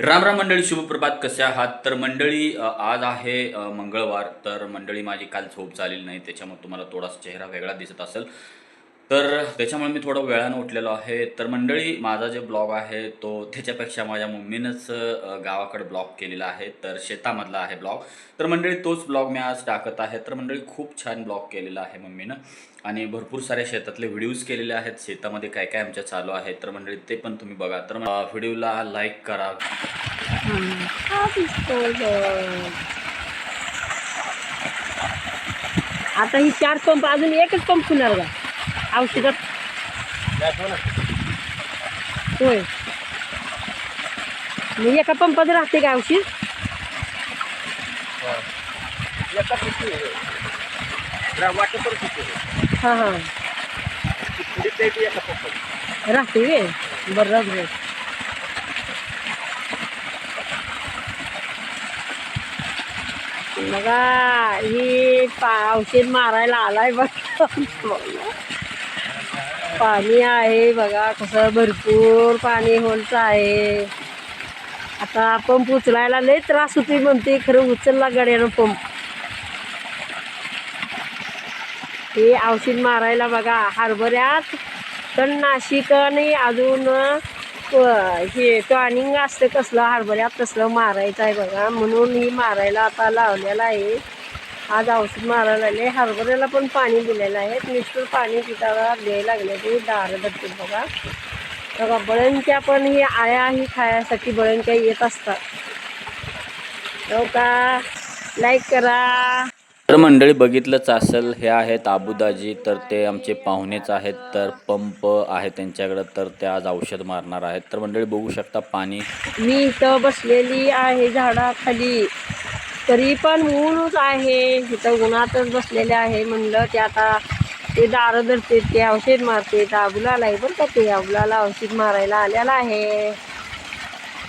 राम राम मंडळी शुभप्रभात कसे आहात? तर मंडळी आज आहे मंगळवार. तर मंडळी माझी काल झोप झालेली नाही त्याच्यामुळे तुम्हाला थोडासा चेहरा वेगळा दिसत असेल. तर त्याच्यामुळे मी थोडं वेळानं उठलेलो आहे. तर मंडळी माझा जे ब्लॉग आहे तो त्याच्यापेक्षा माझ्या मम्मीनंच गावाकडे ब्लॉग केलेला आहे. तर शेतामधला आहे ब्लॉग. तर मंडळी तोच ब्लॉग मी आज टाकत आहे. तर मंडळी खूप छान ब्लॉग केलेला आहे मम्मीनं. आणि भरपूर सारे शेतातले व्हिडिओज केलेले आहेत. शेतामध्ये काय काय आमच्या चालू आहे तर मंडळी ते पण तुम्ही बघा. तर व्हिडिओला लाईक करा. आता ही चार पंप अजून एकच पंप खुणार का औषधात होय मग एका पंपात राहते का औषध हा हा राहते वे बरं बरं बघा ही पा औषध मारायला आलाय बघ पाणी आहे बघा कसं भरपूर पाणी होलचं आहे. आता पंप उचलायला लय त्रास होती म्हणते खरं उचलला गड्यानं पंप. हे औषध मारायला बघा हरभऱ्यात तणनाशिक आणि अजून हे टॉनिंग असतं कसलं हरभऱ्यात तसलं मारायचं आहे बघा म्हणून ही मारायला आता लावलेलं आहे. आज औषध मारायला लागले. हरभऱ्याला पण पाणी दिलेलं आहे. मिस्टर पाणी पिताला द्यायला लागले ते दारं धरतील बघा. बघा बळणक्या पण ही आया ही खायासाठी बळणक्या येत असतात. हो का? लाईक करा. तर मंडळी बघितलंच असेल हे आहेत आबुदाजी तर ते आमचे पाहुणेच आहेत. तर पंप आहे त्यांच्याकडं तर ते आज औषध मारणार आहेत. तर मंडळी बघू शकता पाणी. मी इथं बसलेली आहे झाडाखाली. तरी पण ऊनच आहे. इथं उन्हातच बसलेले आहे म्हणलं ते आता ते दारं धरते ते औषध मारते आबुलाला आहे बरं का ते. आबुलाला औषध मारायला आलेला आहे.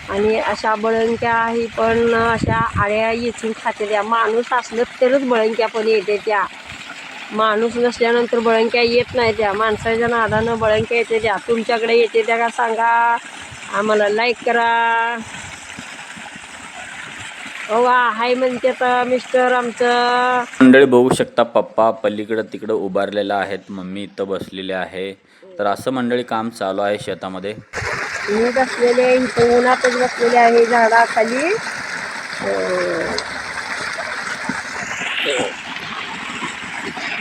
आणि अशा बळंक्या ही पण अशा आळ्या येचून खाते त्या माणूस असलं तरच बळंक्या पण येते त्या. माणूस नसल्यानंतर बळंक्या येत नाही त्या. माणसाच्या नादानं बळंक्या येते त्या. तुमच्याकडे येते त्या का सांगा? आम्हाला लाईक करा. हो हाय म्हणते तर मिस्टर आमचं. मंडळी बघू शकता पप्पा पलीकडं तिकडं उभारलेलं आहेत मम्मी इथं बसलेले आहे. तर असं मंडळी काम चालू आहे शेतामध्ये. मी बसलेले इथं उन्हातच बसलेले आहे झाडाखाली. अं,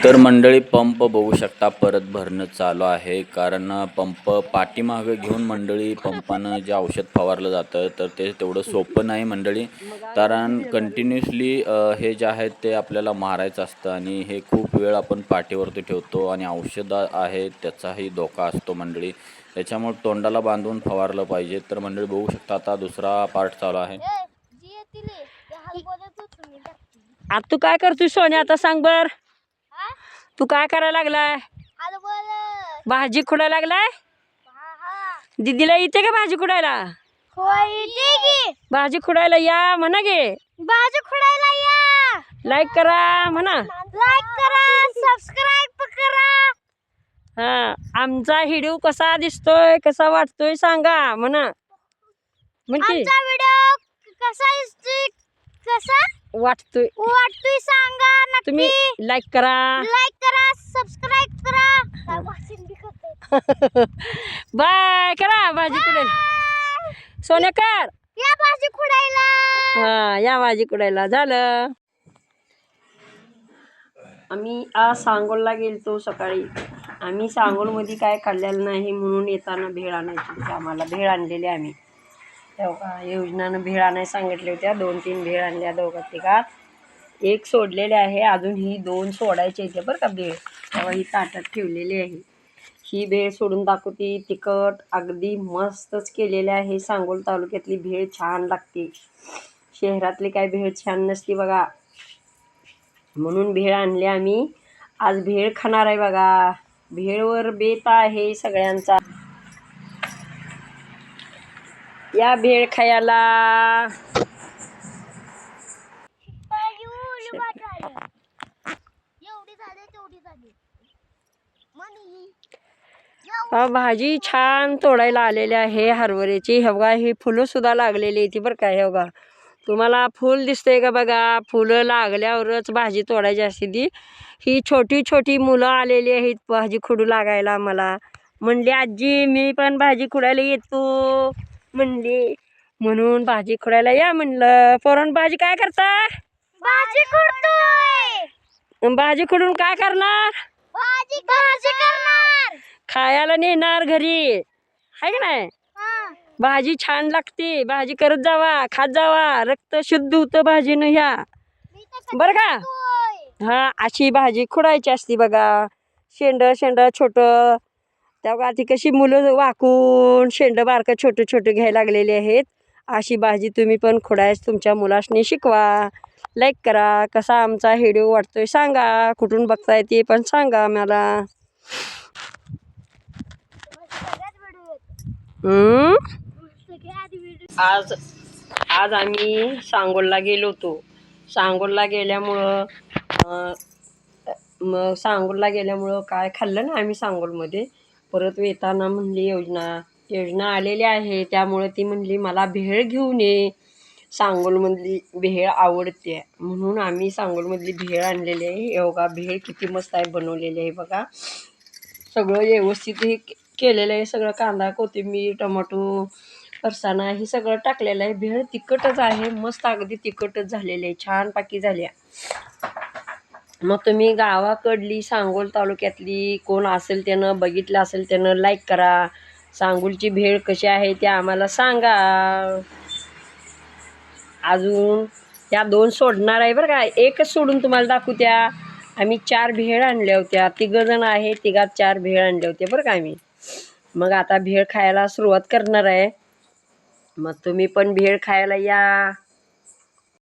तर मंडळी पंप बघू शकता परत भरणं चालू आहे. कारण पंप पाठीमागं घेऊन मंडळी पंपानं जे औषध फवारलं जातं तर ते तेवढं सोपं नाही मंडळी. कारण कंटिन्युअसली हे जे आहे ते आपल्याला मारायचं असतं आणि हे खूप वेळ आपण पाठीवरती ठेवतो आणि औषध आहे त्याचाही धोका असतो मंडळी. त्याच्यामुळे तोंडाला बांधून फवारलं पाहिजे. तर मंडळी बघू शकता आता दुसरा पार्ट चालू आहे. आता तू काय करतोय सोन्या? आता सांग बर. तू काय करायला लागलाय? भाजी खुडायला लागलाय? हा हा. दीदीला येते का भाजी खुडायला? की. भाजी खुडायला या म्हणा गे. बाजू खुडायला या. लाईक करा म्हणा. लाईक करा सबस्क्राईब करा. हा आमचा व्हिडिओ कसा दिसतोय कसा वाटतोय सांगा म्हणा. म्हणजे कसा दिसतोय कसा? वाटतोय. वाटतोय सांगा तुम्ही लाईक करा. लाईक करा सबस्क्राईब करा. वाचन बी. बाय करा भाजी कुडायला सोन्या कर या भाजी खुडायला हा या भाजी कुडायला. झालं. आम्ही आज सांगोलला गेलतो सकाळी. आम्ही सांगोलमध्ये काय काढलेलं नाही म्हणून येताना भेळ आणायची आम्हाला. भेळ आणलेली आम्ही. तेव्हा योजनानं भेळ आणायला सांगितल्या होत्या दोन तीन भेळ आणल्या दोघं तिघात. एक सोडलेले आहे. अजून ही दोन सोडायची आहेत बरं का भेळ. तेव्हा ही ताटात ठेवलेली आहे. ही भेळ सोडून दाखवती. तिखट अगदी मस्तच केलेली आहे. सांगोल तालुक्यातली भेळ छान लागते. शहरातली काय भेळ छान नसते बघा. म्हणून भेळ आणली आम्ही. आज भेळ खाणार आहे बघा. भेळवर बेत आहे सगळ्यांचा. या भेळ खायला. भाजी छान तोडायला आलेली आहे हरभऱ्याची. हे बघा ही फुलं सुद्धा लागलेली आहे ती बरं का हे बघा. तुम्हाला फुल दिसतंय का बघा? फुलं लागल्यावरच भाजी तोडायची असते ती. ही छोटी छोटी मुलं आलेली आहेत भाजी खुडू लागायला मला म्हणली आजी मी पण भाजी खुडायला येतो. म्हणली म्हणून भाजी खुडायला या म्हणलं. पोरण भाजी काय करता? भाजी भाजी खुडून काय करणार? भाजी भाजी करणार. खायला नेणार घरी. आहे का नाही? हा. भाजी छान लागते. भाजी करत जावा खात जावा. रक्त शुद्ध होतं भाजीनं ह्या. बरं का. हा अशी भाजी खुडायची असती बघा. शेंड शेंड छोटं. तेव्हा ती कशी मुलं वाकून शेंड बारकं छोटे छोटे घ्यायला लागलेली आहेत. अशी भाजी तुम्ही पण खोडायच तुमच्या मुलासनी शिकवा. लाईक करा. कसा आमचा व्हिडिओ वाटतोय सांगा. कुठून बघताय ते पण सांगा मला आज आज आम्ही सांगोलला गेलो होतो. सांगोलला गेल्यामुळं मग सांगोलला गेल्यामुळं काय खाल्लं ना आम्ही सांगोलमध्ये? परत येताना म्हणली योजना योजना आलेली आहे त्यामुळे ती म्हणली मला भेळ घेऊन ये. सांगोलमधली भेळ आवडते. म्हणून आम्ही सांगोलमधली भेळ आणलेली आहे. हे बघा भेळ किती मस्त आहे बनवलेली आहे बघा. सगळं व्यवस्थित हे केलेलं आहे. सगळं कांदा कोथिंबीर टमाटो फरसाणा हे सगळं टाकलेलं आहे. भेळ तिखटच आहे. मस्त अगदी तिखटच झालेली आहे. छान पाकी झाल्या मग तुम्ही गावाकडली सांगोल तालुक्यातली कोण असेल त्यानं बघितलं असेल त्यानं लाईक करा. सांगोलची भेळ कशी आहे ते आम्हाला सांगा. अजून त्या दोन सोडणार आहे बरं का. एकच सोडून तुम्हाला दाखवू त्या आम्ही चार भेळ आणल्या होत्या. तिघंजण आहे तिघात चार भेळ आणल्या होत्या बरं का आम्ही. मग आता भेळ खायला सुरुवात करणार आहे. मग तुम्ही पण भेळ खायला या.